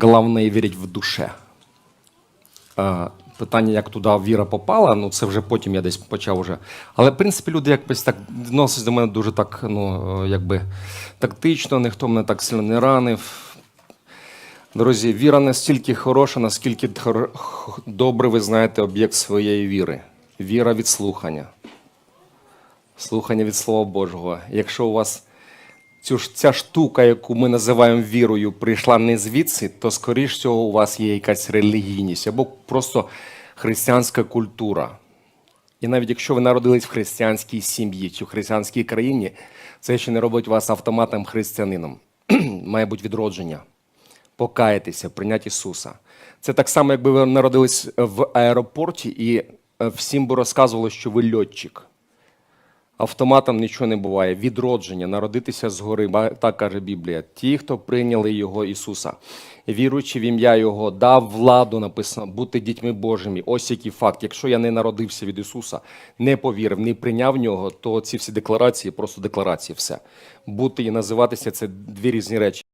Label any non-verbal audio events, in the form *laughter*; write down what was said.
Головне вірить в душе. Питання, як туди віра попала, ну це вже потім я десь почав уже. Але в принципі люди якось так відносяться до мене дуже так, ну якби тактично, ніхто мене так сильно не ранив. Друзі, віра настільки хороша, наскільки добре ви знаєте об'єкт своєї віри. Віра від слухання. Слухання від Слова Божого. Якщо у вас цю ж ця штука, яку ми називаємо вірою, прийшла не звідси, то скоріш всього у вас є якась релігійність або просто християнська культура. І навіть якщо ви народились в християнській сім'ї чи в християнській країні, це ще не робить вас автоматом християнином. *clears throat* Має бути відродження, покаятися, прийняти Ісуса. Це так само, якби ви народились в аеропорті і е, всім би розказували, що ви льотчик. Автоматом нічого не буває. Відродження, народитися згори, так каже Біблія. Ті, хто прийняли Його Ісуса, віруючи в ім'я Його, дав владу, написано, бути дітьми Божими. Ось який факт. Якщо я не народився від Ісуса, не повірив, не прийняв нього, то ці всі декларації просто декларації, все. Бути і називатися це дві різні речі.